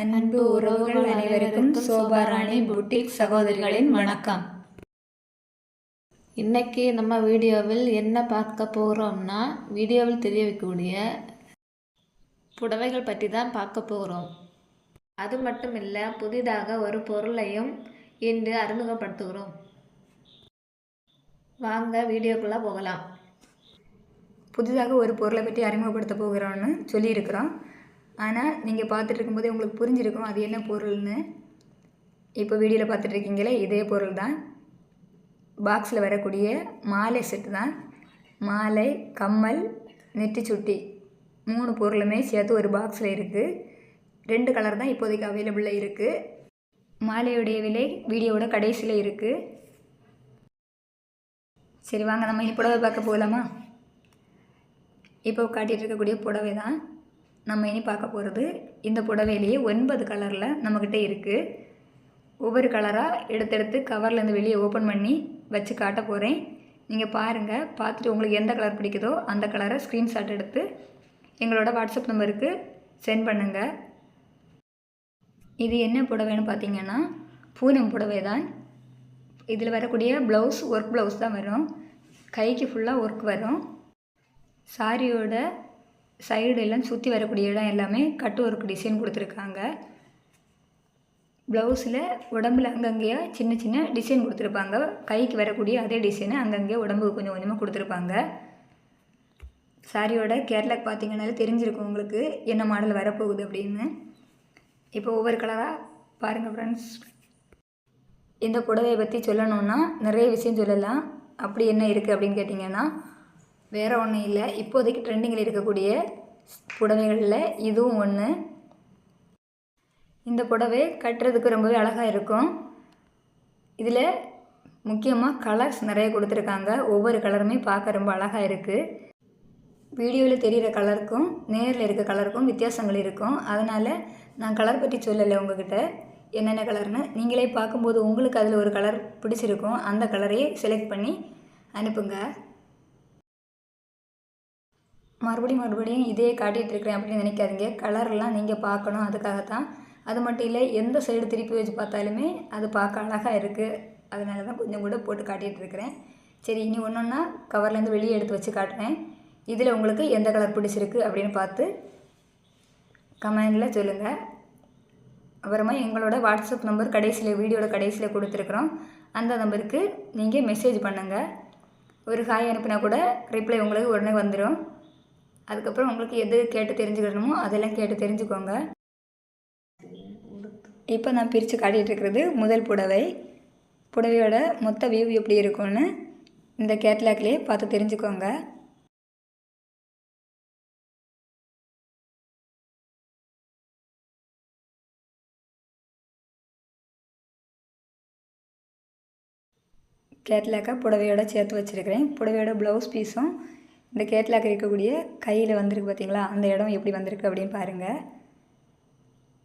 அன்பு உறவுகள் அனைவருக்கும் சோபாராணி புட்டிக் சகோதரிகளின் வணக்கம். இன்னைக்கு நம்ம வீடியோவில் என்ன பார்க்க போகிறோம்னா வீடியோவில் தெரியக்கூடிய புடவைகள் பற்றி தான் பார்க்க போகிறோம் அது மட்டும் இல்லை புதிதாக ஒரு பொருளையும் இன்று அறிமுகப்படுத்துகிறோம். வாங்க வீடியோக்குள்ளே போகலாம். புதிதாக ஒரு பொருளை பற்றி அறிமுகப்படுத்த போகிறோம்னு சொல்லியிருக்கிறோம். ஆனால் நீங்கள் பார்த்துட்டு இருக்கும்போதே உங்களுக்கு புரிஞ்சிருக்கும் அது என்ன பொருள்னு. இப்போ வீடியோவில் பார்த்துட்டு இருக்கீங்களே இதே பொருள் தான் பாக்ஸில் வரக்கூடிய மாலை செட்டு தான். மாலை கம்மல் நெட்டி சுட்டி. மூணு பொருளுமே சேர்த்து ஒரு பாக்ஸில் இருக்குது ரெண்டு கலர் தான் இப்போதைக்கு அவைலபிளில் இருக்குது மாலையுடைய விலை வீடியோவோட கடைசியில் இருக்குது சரி வாங்க நம்ம புடவை பார்க்க போகலாமா? இப்போ காட்டிகிட்டு இருக்கக்கூடிய புடவை தான் நம்ம இனி பார்க்க போகிறது இந்த புடவையிலேயே ஒன்பது கலரில் நம்மக்கிட்ட இருக்குது ஒவ்வொரு கலராக எடுத்தெடுத்து கவர்லேருந்து வெளியே ஓப்பன் பண்ணி வச்சு காட்ட போகிறேன் நீங்கள் பாருங்கள் பார்த்துட்டு உங்களுக்கு எந்த கலர் பிடிக்குதோ அந்த கலரை ஸ்க்ரீன்ஷாட் எடுத்து எங்களோட வாட்ஸ்அப் நம்பருக்கு சென்ட் பண்ணுங்கள் இது என்ன புடவைன்னு பார்த்தீங்கன்னா பூனம் புடவை தான். இதில் வரக்கூடிய ப்ளவுஸ் ஒர்க் ப்ளவுஸ் தான் வரும். கைக்கு ஃபுல்லாக ஒர்க் வரும். சாரியோட சைடு எல்லாம் சுற்றி வரக்கூடிய இடம் எல்லாமே கட்டு ஒர்க் டிசைன் கொடுத்துருக்காங்க. ப்ளவுஸில் உடம்புல அங்கங்கேயா சின்ன சின்ன டிசைன் கொடுத்துருப்பாங்க. கைக்கு வரக்கூடிய அதே டிசைனை அங்கங்கே உடம்புக்கு கொஞ்சம் கொஞ்சமாக கொடுத்துருப்பாங்க. சாரியோட கேரளாக்கு பார்த்தீங்கன்னாலே தெரிஞ்சிருக்கும் உங்களுக்கு என்ன மாடல் வரப்போகுது அப்படின்னு. இப்போ ஒவ்வொரு கலராக பாருங்கள் ஃப்ரெண்ட்ஸ் இந்த புடவையை பற்றி சொல்லணுன்னா நிறைய விஷயம் சொல்லலாம். அப்படி என்ன இருக்குது அப்படின்னு கேட்டிங்கன்னா வேறு ஒன்றும் இல்லை. இப்போதைக்கு ட்ரெண்டிங்கில் இருக்கக்கூடிய புடவைகளில் இதுவும் ஒன்று இந்த புடவை கட்டுறதுக்கு ரொம்பவே அழகாக இருக்கும். இதில் முக்கியமாக கலர்ஸ் நிறைய கொடுத்துருக்காங்க. ஒவ்வொரு கலருமே பார்க்க ரொம்ப அழகாக இருக்குது வீடியோவில் தெரிகிற கலருக்கும் நேரில் இருக்க கலருக்கும் வித்தியாசங்கள் இருக்கும். அதனால் நான் கலர் பற்றி சொல்லலை உங்ககிட்ட. என்னென்ன கலர்னு நீங்களே பார்க்கும்போது உங்களுக்கு அதில் ஒரு கலர் பிடிச்சிருக்கும். அந்த கலரையே செலக்ட் பண்ணி அனுப்புங்கள் மறுபடியும் மறுபடியும் இதே காட்டிகிட்டு இருக்கிறேன் அப்படின்னு நினைக்காதீங்க. கலர்லாம் நீங்கள் பார்க்கணும் அதுக்காக தான் அது மட்டும் இல்லை எந்த சைடு திருப்பி வச்சு பார்த்தாலுமே அது பார்க்க அழகாக இருக்குது அதனால தான் கொஞ்சம் கூட போட்டு காட்டிகிட்டு இருக்கிறேன் சரி இனி ஒன்று ஒன்றா கவர்லேருந்து வெளியே எடுத்து வச்சு காட்டுறேன். இதில் உங்களுக்கு எந்த கலர் பிடிச்சிருக்கு அப்படின்னு பார்த்து கமெண்டில் சொல்லுங்கள் அப்புறமா எங்களோட வாட்ஸ்அப் நம்பர் கடைசியில் வீடியோட கடைசியில் கொடுத்துருக்குறோம். அந்த நம்பருக்கு நீங்கள் மெசேஜ் பண்ணுங்கள் ஒரு ஹாய் அனுப்புனா கூட ரிப்ளை உங்களுக்கு உடனே வந்துடும் அதுக்கப்புறம் உங்களுக்கு எது கேட்டு தெரிஞ்சுக்கணுமோ அதெல்லாம் கேட்டு தெரிஞ்சுக்கோங்க. இப்போ நான் பிரித்து காட்டிகிட்டு இருக்கிறது முதல் புடவை. புடவையோட மொத்த வியூ எப்படி இருக்கும்னு இந்த கேட்லாக்லேயே பார்த்து தெரிஞ்சுக்கோங்க. கேட்லாக்காக புடவையோட சேர்த்து வச்சுருக்கிறேன். புடவையோட ப்ளவுஸ் பீஸும் இந்த கேட்லாக் இருக்கக்கூடிய கையில் வந்திருக்கு பார்த்தீங்களா அந்த இடம் எப்படி வந்திருக்கு அப்படின்னு பாருங்கள்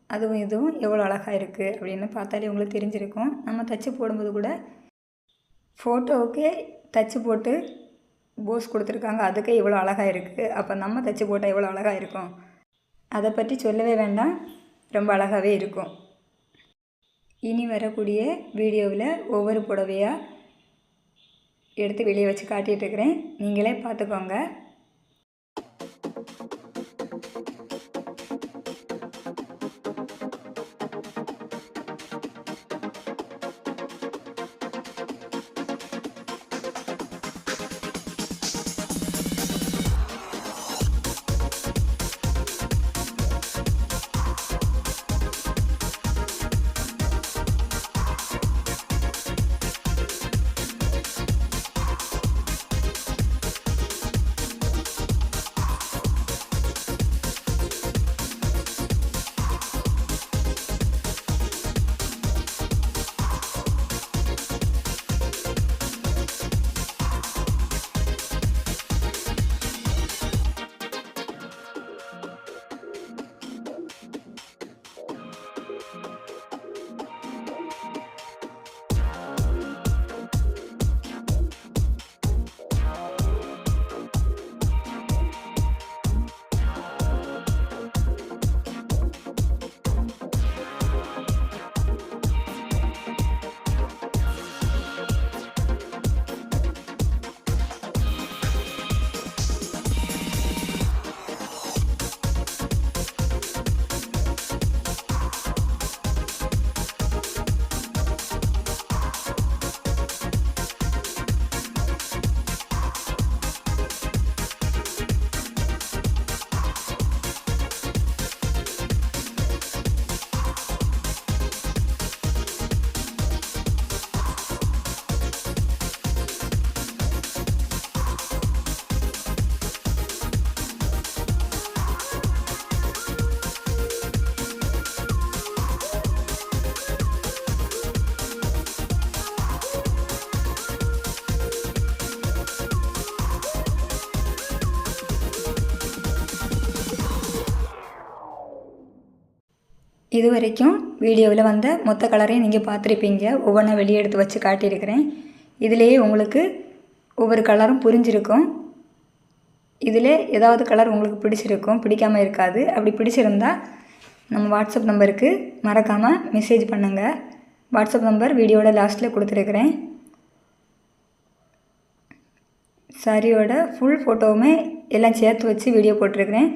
அதுவும் இதுவும் எவ்வளோ அழகாக இருக்குது அப்படின்னு பார்த்தாலே உங்களுக்கு தெரிஞ்சிருக்கும். நம்ம தச்சு போடும்போது கூட ஃபோட்டோவுக்கு தச்சு போட்டு போஸ் கொடுத்துருக்காங்க. அதுக்கே இவ்வளோ அழகாக இருக்குது அப்போ நம்ம தச்சு போட்டால் எவ்வளோ அழகாக இருக்கும்? அதை பற்றி சொல்லவே வேண்டாம். ரொம்ப அழகாகவே இருக்கும். இனி வரக்கூடிய வீடியோவில் ஒவ்வொரு புடவையாக எடுத்து வெளியே வச்சு காட்டிகிட்டு இருக்கிறேன். நீங்களே பார்த்துக்கோங்க. இது வரைக்கும் வீடியோவில் வந்த மொத்த கலரையும் நீங்கள் பார்த்துருப்பீங்க. ஒவ்வொன்றா வெளியே எடுத்து வச்சு காட்டியிருக்கிறேன். இதிலேயே உங்களுக்கு ஒவ்வொரு கலரும் புரிஞ்சிருக்கும். இதில் ஏதாவது கலர் உங்களுக்கு பிடிச்சிருக்கும். பிடிக்காமல் இருக்காது. அப்படி பிடிச்சிருந்தா நம்ம வாட்ஸ்அப் நம்பருக்கு மறக்காமல் மெசேஜ் பண்ணுங்கள் வாட்ஸ்அப் நம்பர் வீடியோட லாஸ்ட்டில் கொடுத்துருக்குறேன். சாரியோட ஃபுல் ஃபோட்டோவுமே எல்லாம் சேர்த்து வச்சு வீடியோ போட்டிருக்கிறேன்.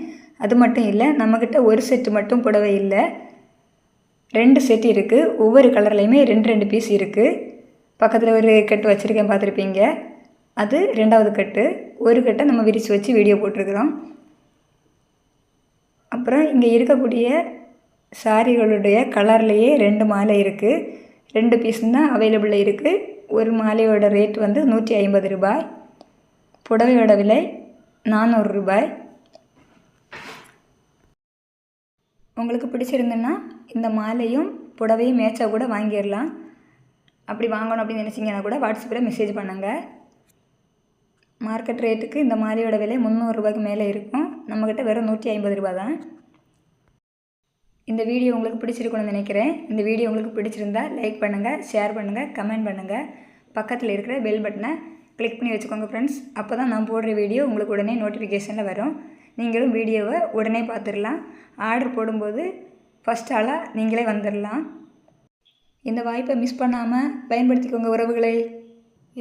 அது மட்டும் இல்லை நம்மக்கிட்ட ஒரு செட்டு மட்டும் புடவை இல்லை. ரெண்டு செட் இருக்குது ஒவ்வொரு கலர்லேயுமே ரெண்டு ரெண்டு பீஸ் இருக்குது பக்கத்தில் ஒரு கட்டு வச்சுருக்கேன் பார்த்துருப்பீங்க. அது ரெண்டாவது கட்டு. ஒரு கட்டை நம்ம விரித்து வச்சு வீடியோ போட்டிருக்கிறோம். அப்புறம் இங்கே இருக்கக்கூடிய சாரிகளுடைய கலர்லேயே ரெண்டு மாலை இருக்குது ரெண்டு பீஸ் தான் அவைலபிளில் இருக்குது ஒரு மாலையோட ரேட் வந்து நூற்றி ஐம்பது ரூபாய். புடவையோட விலை நானூறு ரூபாய். உங்களுக்கு பிடிச்சிருந்துன்னா இந்த மாலையும் புடவையும் மேட்சாக கூட வாங்கிடலாம். அப்படி வாங்கணும் அப்படின்னு நினச்சிங்கன்னா கூட வாட்ஸ்அப்பில் மெசேஜ் பண்ணுங்கள் மார்க்கெட் ரேட்டுக்கு இந்த மாலையோட விலை முந்நூறுரூபாய்க்கு மேலே இருக்கும். நம்மக்கிட்ட வெறும் நூற்றி ஐம்பது ரூபா தான். இந்த வீடியோ உங்களுக்கு பிடிச்சிருக்குன்னு நினைக்கிறேன். இந்த வீடியோ உங்களுக்கு பிடிச்சிருந்தா லைக் பண்ணுங்கள் ஷேர் பண்ணுங்கள் கமெண்ட் பண்ணுங்கள் பக்கத்தில் இருக்கிற பெல் பட்டனை கிளிக் பண்ணி வச்சுக்கோங்க ஃப்ரெண்ட்ஸ் அப்போ தான் நான் போடுற வீடியோ உங்களுக்கு உடனே நோட்டிஃபிகேஷனில் வரும். நீங்களும் வீடியோவை உடனே பார்த்துடலாம். ஆர்டர் போடும்போது ஃபஸ்ட் ஆளாக நீங்களே வந்துடலாம். இந்த வாய்ப்பை மிஸ் பண்ணாமல் பயன்படுத்திக்கோங்க உறவுகளை.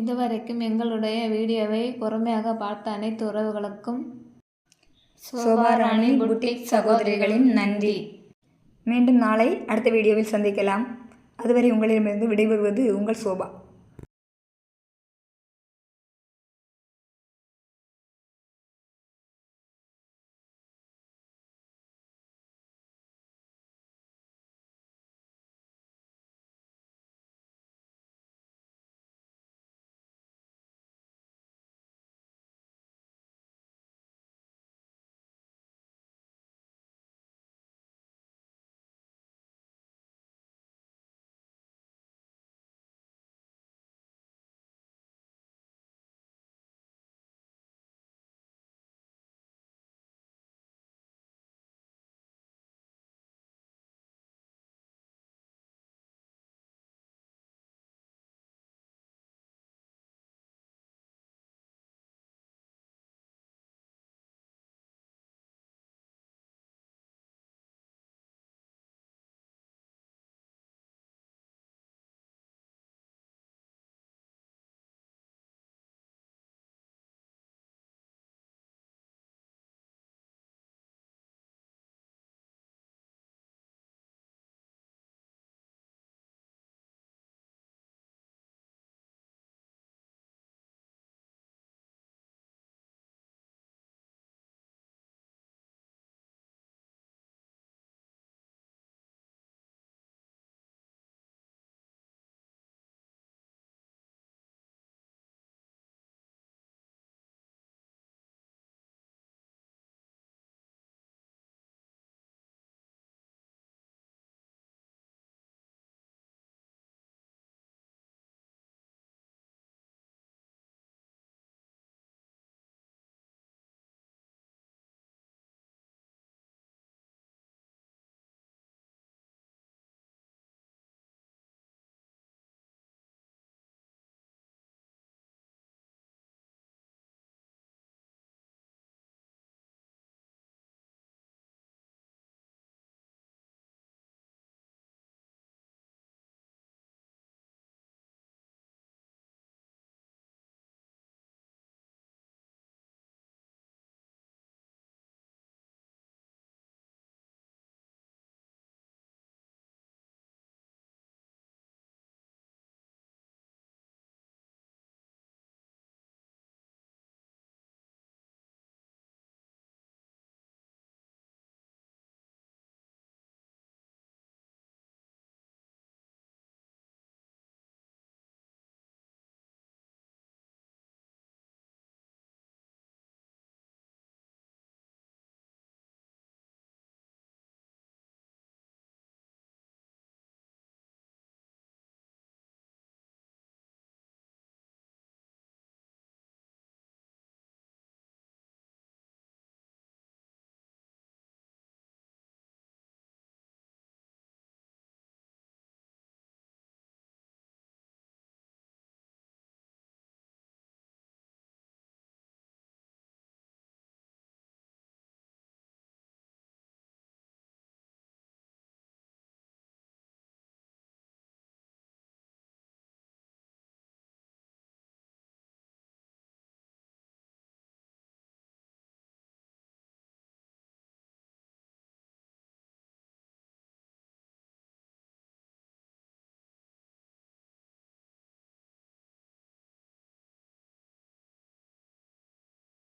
இதுவரைக்கும் எங்களுடைய வீடியோவை பொறுமையாக பார்த்த அனைத்து உறவுகளுக்கும் சோபாராணி புட்டிக் சகோதரிகளின் நன்றி. மீண்டும் நாளை அடுத்த வீடியோவில் சந்திக்கலாம். அதுவரை உங்களிடமிருந்து விடைபெறுவது உங்கள் சோபா.